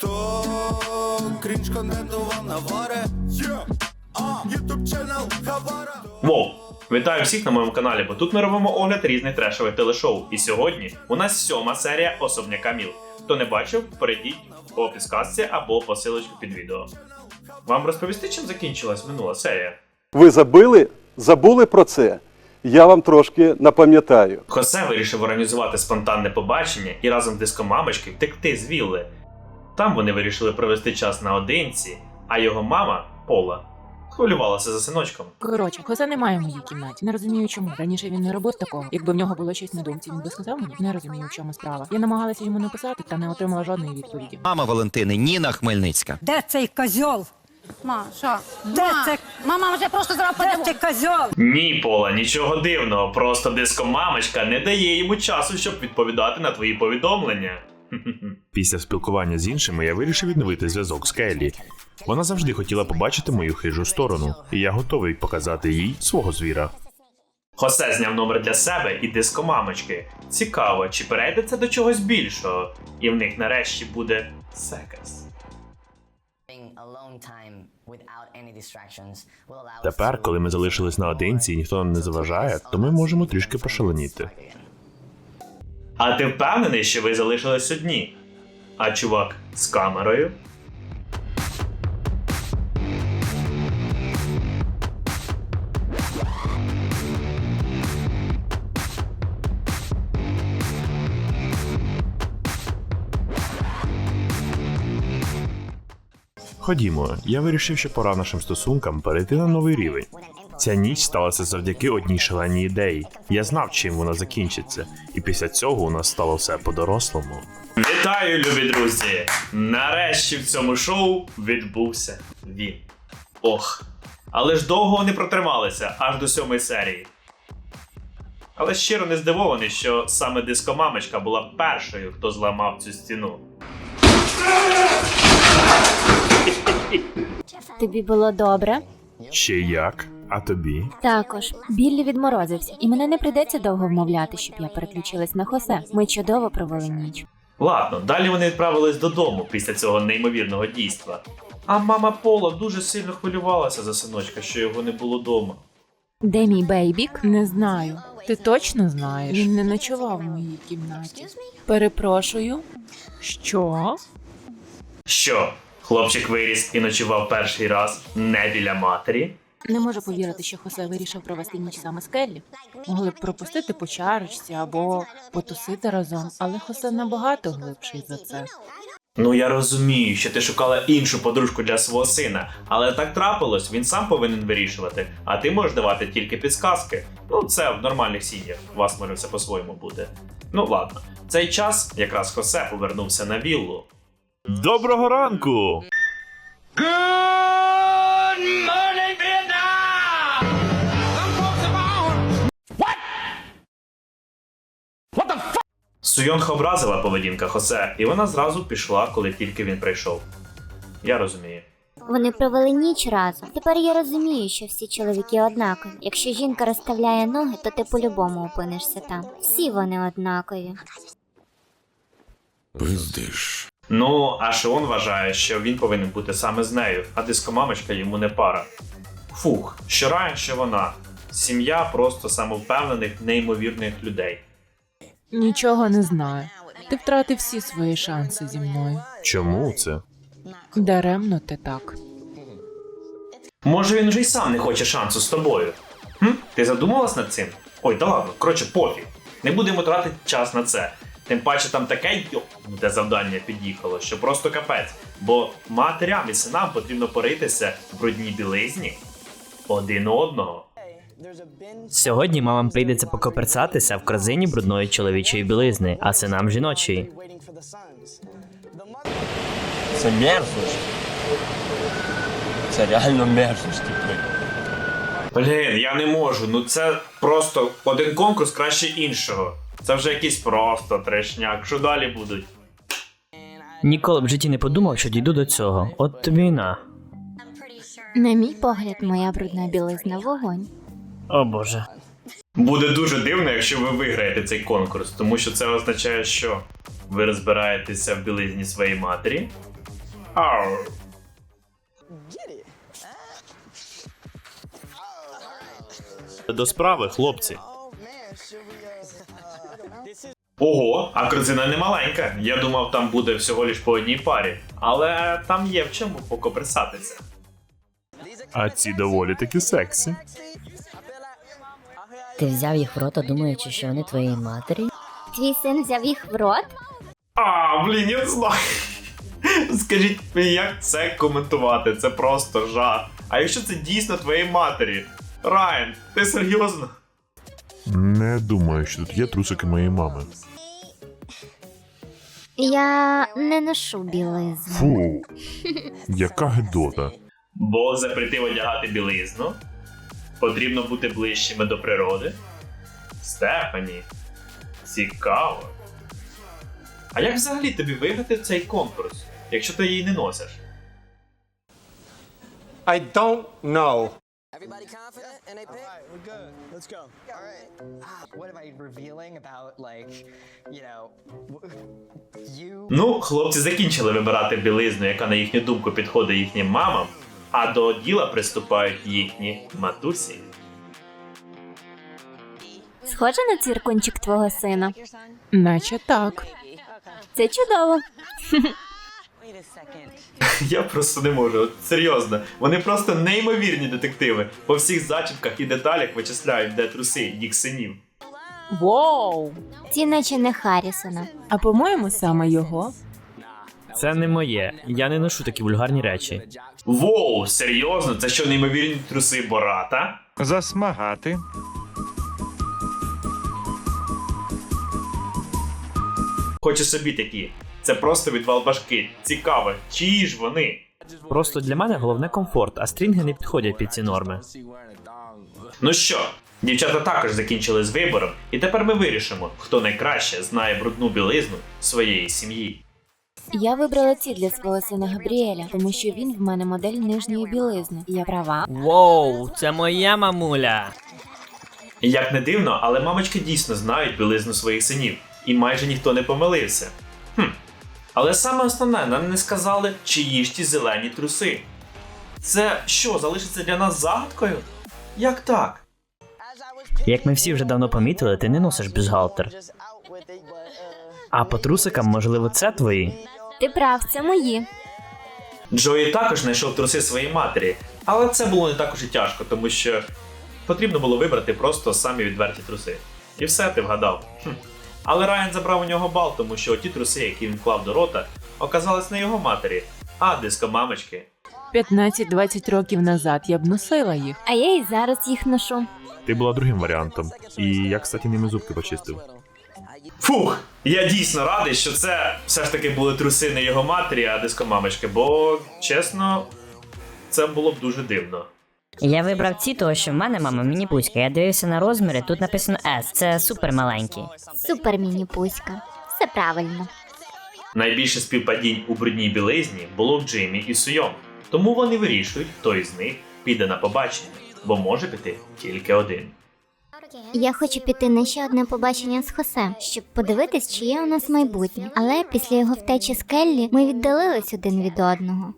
То крінж контенту вам наваре ютуб ченел Хавара Воу! Вітаю всіх на моєму каналі, бо тут ми робимо огляд різних трешових телешоу. І сьогодні у нас сьома серія Особняка Міл. Хто не бачив, перейдіть по підсказці або по силочку під відео. Вам розповісти, чим закінчилась минула серія? Ви забили? Забули про це? Я вам трошки напам'ятаю. Хосе вирішив організувати спонтанне побачення і разом з дискомамочки втекти з вілли. Там вони вирішили провести час наодинці, а його мама Пола хвилювалася за синочком. Коротше, Хосе немає в моїй кімнаті. Не розумію, чому. Раніше він не робив такого. Якби в нього було щось на думці, він би сказав мені. Не розумію, в чому справа. Я намагалася йому написати та не отримала жодної відповіді. Мама Валентини Ніна Хмельницька. Де цей козьол? Ма, що? Де Ма, це- Мама вже просто зараз Де козьол? Ні, Пола, нічого дивного, просто дискомамочка не дає йому часу, щоб відповідати на твої повідомлення. Після спілкування з іншими я вирішив відновити зв'язок з Келлі. Вона завжди хотіла побачити мою хижу сторону, і я готовий показати їй свого звіра. Хосе зняв номер для себе і дискомамочки. Цікаво, чи перейде це до чогось більшого, і в них нарешті буде секс. Тепер, коли ми залишились наодинці і ніхто нам не заважає, то ми можемо трішки пошаленіти. А ти впевнений, що ви залишились одні? А чувак з камерою? Ходімо, я вирішив, що пора нашим стосункам перейти на новий рівень. Ця ніч сталася завдяки одній шаленій ідеї. Я знав, чим вона закінчиться, і після цього у нас стало все по-дорослому. Вітаю, любі друзі! Нарешті в цьому шоу відбувся він. Ох. Але ж довго вони протрималися аж до сьомої серії. Але щиро не здивований, що саме дискомамочка була першою, хто зламав цю стіну. Тобі було добре? Ще як? А тобі? Також Біллі відморозився, і мене не прийдеться довго вмовляти, щоб я переключилась на Хосе. Ми чудово провели ніч. Ладно, далі вони відправились додому після цього неймовірного дійства. А мама Пола дуже сильно хвилювалася за синочка, що його не було дома. Де мій бейбік? Не знаю. Ти точно знаєш? Він не ночував в моїй кімнаті. Перепрошую. Що? Що, хлопчик виріс і ночував перший раз не біля матері? Не можу повірити, що Хосе вирішив провести ніч саме з Келлі. Могли б пропустити по чарочці або потусити разом, але Хосе набагато глибший за це. Ну я розумію, що ти шукала іншу подружку для свого сина, але так трапилось, він сам повинен вирішувати, а ти можеш давати тільки підсказки. Ну, це в нормальних сім'ях, у вас може все по-своєму бути. Ну ладно, цей час якраз Хосе повернувся на віллу. Доброго ранку! Суйонха образила поведінка Хосе, і вона зразу пішла, коли тільки він прийшов. Я розумію. Вони провели ніч разом. Тепер я розумію, що всі чоловіки однакові. Якщо жінка розставляє ноги, то ти по-любому опинишся там. Всі вони однакові. Ну, а Шеон вважає, що він повинен бути саме з нею, а дискомамочка йому не пара. Фух, що Райан, що вона. Сім'я просто самовпевнених, неймовірних людей. Нічого не знаю. Ти втратив всі свої шанси зі мною. Чому це? Даремно ти так. Може він вже й сам не хоче шансу з тобою. Хм? Ти задумалась над цим? Ой, да ладно, коротше, пофіг. Не будемо тратити час на це. Тим паче там таке йобнуте завдання під'їхало, що просто капець. Бо матерям і синам потрібно поритися в брудній білизні один у одного. Сьогодні мамам прийдеться покоперсатися в корзині брудної чоловічої білизни, а синам жіночої. Це мерзость. Це реально мерзость, типу. Блін, я не можу. Ну це просто один конкурс краще іншого. Це вже якийсь просто трешняк. Що далі будуть? Ніколи в житті не подумав, що дійду до цього. От тобі на. На мій погляд, моя брудна білизна вогонь. О боже. Буде дуже дивно, якщо ви виграєте цей конкурс, тому що це означає, що Ви розбираєтеся в білизні своєї матері? Ау. До справи, хлопці. Ого, а корзина не маленька. Я думав, там буде всього лиш по одній парі. Але там є в чому покопресатися. А ці доволі таки сексі. Ти взяв їх в рота, думаючи, що вони твоєї матері? Твій син взяв їх в рот? А, блін, я знаю. Скажіть мені, як це коментувати? Це просто жах. А якщо це дійсно твоєї матері? Райан, ти серйозно? Не думаю, що тут є трусики моєї мами. Я не ношу білизну. Фу, яка гидота. Бо запретив одягати білизну. Потрібно бути ближчими до природи. Стефані. Цікаво. А як взагалі тобі виграти в цей конкурс, якщо ти її не носиш? I don't know. Everybody confident in a pick? Alright, we're good. Let's go. Alright. What am I revealing about, like, you know, you? Ну, хлопці закінчили вибирати білизну, яка на їхню думку підходить їхнім мамам, а до діла приступають їхні матусі. Схоже на цвіркунчик твого сина. Наче так. Це чудово. Я просто не можу, от серйозно. Вони просто неймовірні детективи. По всіх зачіпках і деталях вичисляють, де труси їх синів. Воу! Ті наче не Харрісона. А по-моєму, саме його. Це не моє. Я не ношу такі вульгарні речі. Воу, серйозно? Це що неймовірні труси Бората? Засмагати. Хочу собі такі. Це просто відвал башки. Цікаво, чиї ж вони? Просто для мене головне комфорт, а стрінги не підходять під ці норми. Ну що, дівчата також закінчили з вибором, і тепер ми вирішимо, хто найкраще знає брудну білизну своєї сім'ї. Я вибрала ці для свого сина Габріеля, тому що він в мене модель нижньої білизни. Я права. Воу, це моя мамуля. Як не дивно, але мамочки дійсно знають білизну своїх синів, і майже ніхто не помилився. Хм. Але саме основне, нам не сказали, чиї ж ті зелені труси. Це що, залишиться для нас загадкою? Як так? Як ми всі вже давно помітили, ти не носиш бюстгальтер. Uh, А по трусикам, можливо, це твої. Ти прав, це мої. Джої також знайшов труси своєї матері, але це було не також і тяжко, тому що потрібно було вибрати просто самі відверті труси. І все, ти вгадав. Хм. Але Райан забрав у нього бал, тому що ті труси, які він клав до рота, оказались не його матері, а диско мамочки. 15-20 років назад я б носила їх. А я і зараз їх ношу. Ти була другим варіантом. І я, кстати, ними зубки почистив. Фух, я дійсно радий, що це все ж таки були труси не його матері, а диско мамочки, бо чесно, це було б дуже дивно. Я вибрав ці, того що в мене мама міні-пуська. Я дивився на розміри, тут написано S, це супер маленький. Супер міні-пуська. Все правильно. Найбільше співпадінь у брудній білизні було в Джимі і Суйом, тому вони вирішують, хто із них піде на побачення, бо може піти тільки один. Я хочу піти на ще одне побачення з Хосе, щоб подивитись, чи є у нас майбутнє. Але після його втечі з Келлі ми віддалились один від одного.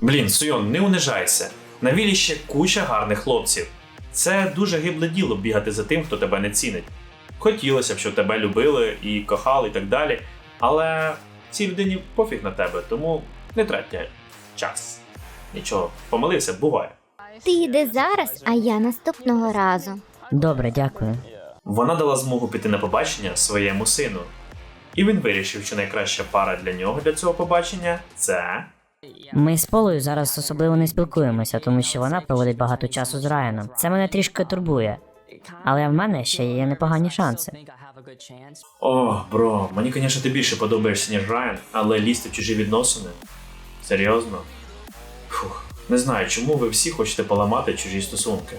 Блін, Суйон, не унижайся. На вілі ще куча гарних хлопців. Це дуже гибле діло бігати за тим, хто тебе не цінить. Хотілося б, щоб тебе любили і кохали, і так далі. Але цій людині пофіг на тебе, тому не тратьте час. Нічого, помилився, буває. Ти йди зараз, а я наступного разу. Добре, дякую. Вона дала змогу піти на побачення своєму сину. І він вирішив, що найкраща пара для нього для цього побачення це. Ми з Полою зараз особливо не спілкуємося, тому що вона проводить багато часу з Райаном. Це мене трішки турбує. Але в мене ще є непогані шанси. О, бро, мені, звісно, ти більше подобаєшся, ніж Райан, але лізти в чужі відносини. Серйозно? Фух, не знаю, чому ви всі хочете поламати чужі стосунки.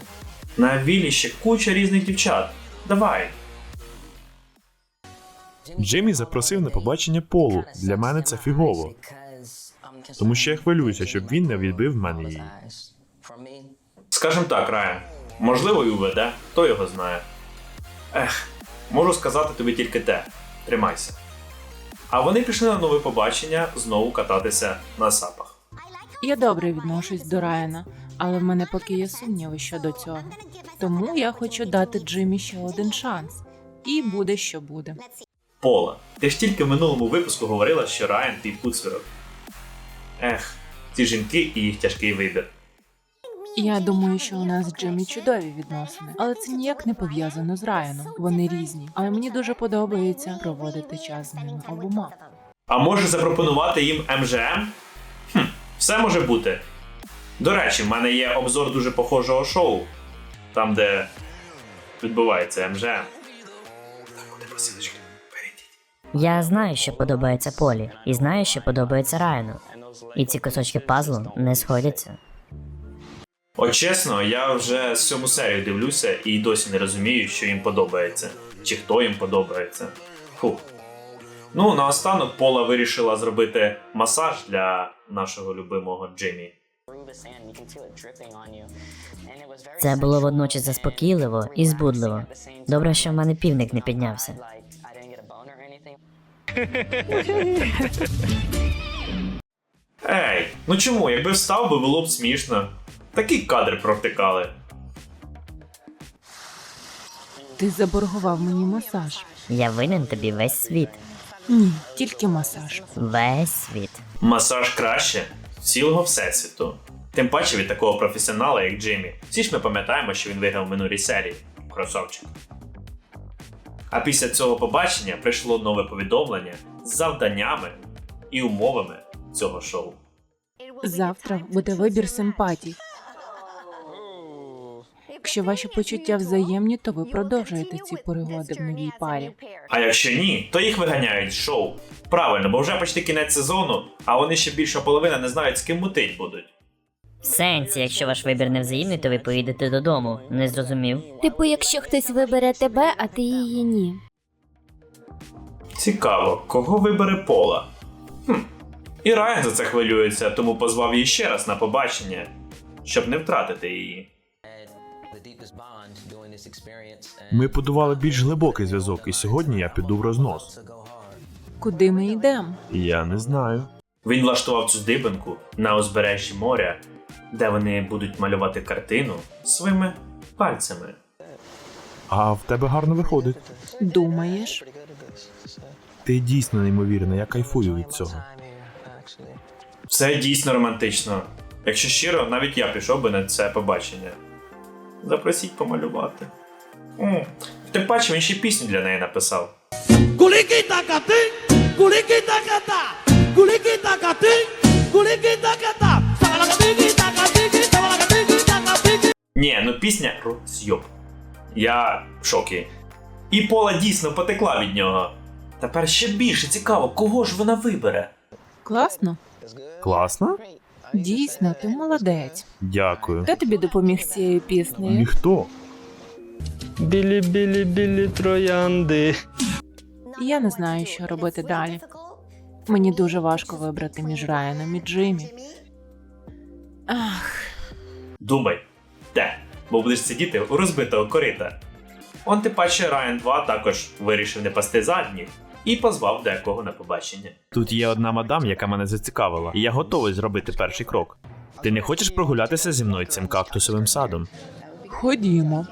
На вілі ще куча різних дівчат. Давай. Джиммі запросив на побачення полу. Для мене це фігово. Тому що я хвилююся, щоб він не відбив мене її. Скажем так, Райан, можливо, і уведе, хто його знає. Ех, можу сказати тобі тільки те: тримайся. А вони пішли на нове побачення знову кататися на сапах. Я добре відношусь до Райана, але в мене поки є сумніви щодо цього. Тому я хочу дати Джиммі ще один шанс. І буде, що буде. Пола, ти ж тільки в минулому випуску говорила, що Райан твій пуцвірок. Ех, ці жінки і їх тяжкий вибір. Я думаю, що у нас з Джиммі чудові відносини, але це ніяк не пов'язано з Райаном. Вони різні, але мені дуже подобається проводити час з ними обома. А може запропонувати їм МЖМ? Хм, все може бути. До речі, в мене є обзор дуже похожого шоу, там, де відбувається МЖМ. Перейдіть. Я знаю, що подобається Полі, і знаю, що подобається Райану. І ці кусочки пазлу не сходяться. От чесно, я вже сьому серію дивлюся і досі не розумію, що їм подобається, чи хто їм подобається. Фух. Ну, наостанок Пола вирішила зробити масаж для нашого любимого Джиммі. Це було водночас заспокійливо і збудливо. Добре, що в мене півник не піднявся. Ну чому, якби встав би було б смішно. Такі кадри провтикали. Ти заборгував мені масаж. Я винен тобі весь світ. Ні, тільки масаж. Весь світ. Масаж краще цілого всесвіту. Тим паче від такого професіонала, як Джиммі. Всі ж ми пам'ятаємо, що він виграв в минулій серії. Красавчик. А після цього побачення прийшло нове повідомлення з завданнями і умовами цього шоу. Завтра буде вибір симпатій. Якщо ваші почуття взаємні, то ви продовжуєте ці перегоди в новій парі. А якщо ні, то їх виганяють з шоу. Правильно, бо вже почти кінець сезону, а вони ще більша половина не знають, з ким мутить будуть. В сенсі, якщо ваш вибір не взаємний, то ви поїдете додому. Не зрозумів? Типу, якщо хтось вибере тебе, а ти її ні. Цікаво, кого вибере Пола? Хм. І Райан за це хвилюється, тому позвав її ще раз на побачення, щоб не втратити її. Ми будували більш глибокий зв'язок, і сьогодні я піду в рознос. Куди ми йдемо? Я не знаю. Він влаштував цю здибанку на узбережжі моря, де вони будуть малювати картину своїми пальцями. А в тебе гарно виходить. Думаєш? Ти дійсно неймовірна, я кайфую від цього. Це дійсно романтично. Якщо щиро, навіть я пішов би на це побачення. Запросіть помалювати. М, Тим паче він ще пісню для неї написав. Ні, ну пісня розйоб. Я в шокі. І Пола дійсно потекла від нього. Тепер ще більше цікаво, кого ж вона вибере. Класно? Класно? Дійсно, ти молодець. Дякую. Хто тобі допоміг з цією піснею? Ніхто. Білі, білі, білі троянди. Я не знаю, що робити далі. Мені дуже важко вибрати між Райаном і Джиммі. Ах, Думай, де? Бо будеш сидіти у розбитого корита. Он ти паче Райан 2 також вирішив не пасти задніх і позвав декого на побачення. Тут є одна мадам, яка мене зацікавила, і я готовий зробити перший крок. Ти не хочеш прогулятися зі мною цим кактусовим садом? ходімо.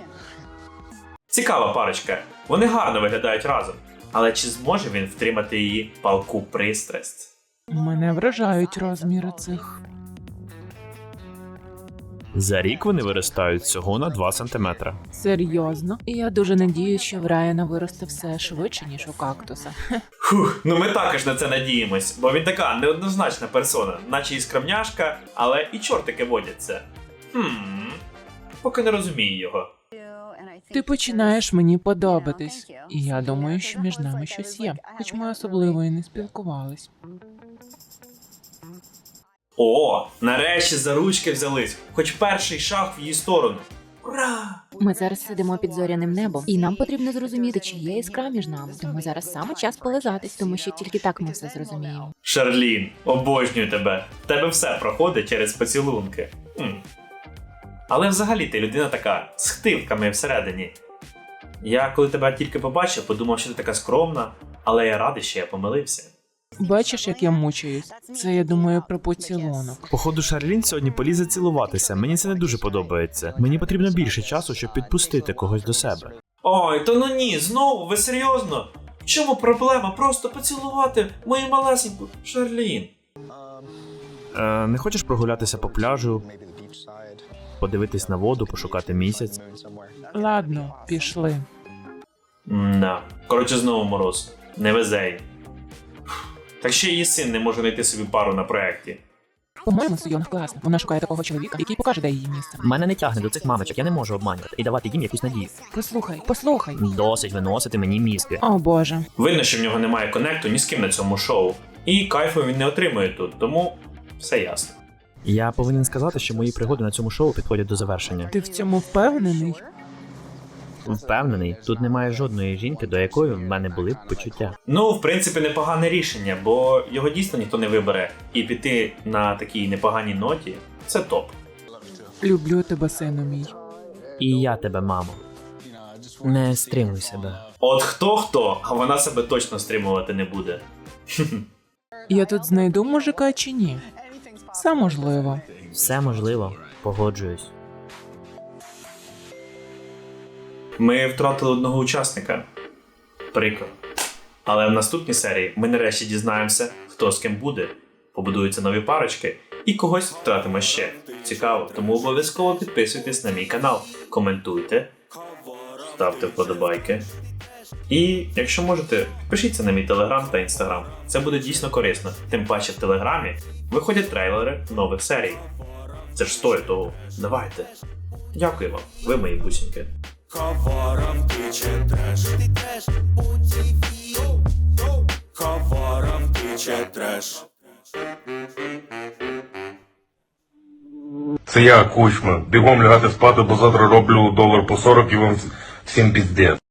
Цікава парочка. Вони гарно виглядають разом. Але чи зможе він втримати її палку пристрасть? Мене вражають розміри цих. За рік вони виростають всього на 2 см. Серйозно. І я дуже надіюсь, що в Райана виросте все швидше, ніж у кактуса. Фух, ну ми також на це надіємось, бо він така неоднозначна персона, наче і скромняшка, але і чортики водяться. Хм. Поки не розумію його. Ти починаєш мені подобатись, і я думаю, що між нами щось є, хоч ми особливо і не спілкувались. О, нарешті за ручки взялись, хоч перший шаг в її сторону. Ура! Ми зараз сидимо під зоряним небом, і нам потрібно зрозуміти, чи є іскра між нами. Тому зараз саме час полизатись, тому що тільки так ми все зрозуміємо. Шарлін, обожнюю тебе. В тебе все проходить через поцілунки. Хм. Але взагалі ти людина така з хтивками всередині. Я коли тебе тільки побачив, подумав, що ти така скромна, але я радий, що я помилився. Бачиш, як я мучаюсь? Це я думаю про поцілунок. Походу, Шарлін сьогодні полізе цілуватися. Мені це не дуже подобається. Мені потрібно більше часу, щоб підпустити когось до себе. Ой, то ну ні, знову, ви серйозно? В чому проблема? Просто поцілувати мою малесеньку Шарлін. Е, не хочеш прогулятися по пляжу, подивитись на воду, пошукати місяць? Ладно, пішли. Да. Коротше, знову мороз. Не везе їй. Так ще її син не може знайти собі пару на проєкті. По-моєму, Сойон класна. Вона шукає такого чоловіка, який покаже, де її місце. Мене не тягне до цих мамочок, я не можу обманювати і давати їм якусь надію. Послухай, послухай. Досить виносити мені мізки. О боже. Видно, що в нього немає конекту ні з ким на цьому шоу. І кайфу він не отримує тут, тому все ясно. Я повинен сказати, що мої пригоди на цьому шоу підходять до завершення. Ти в цьому впевнений? Впевнений, тут немає жодної жінки, до якої в мене були б почуття. Ну, в принципі, непогане рішення, бо його дійсно ніхто не вибере. І піти на такій непоганій ноті це топ. Люблю тебе, сину мій. І я тебе, мамо. Не стримуй себе. От хто хто, а вона себе точно стримувати не буде. Я тут знайду мужика чи ні? Все можливо. Все можливо, погоджуюсь. Ми втратили одного учасника. Прикро. Але в наступній серії ми нарешті дізнаємося, хто з ким буде, побудуються нові парочки і когось втратимо ще. Цікаво, тому обов'язково підписуйтесь на мій канал, коментуйте, ставте вподобайки. І якщо можете, підпишіться на мій телеграм та інстаграм. Це буде дійсно корисно. Тим паче в телеграмі виходять трейлери нових серій. Це ж стоїть того. Давайте. Дякую вам, ви мої бусінки. Хаваром тиче треш Хаваром тиче треш Це я, Кучма. Бігом лягати спати, бо завтра роблю долар по 40 і вам всім піздець.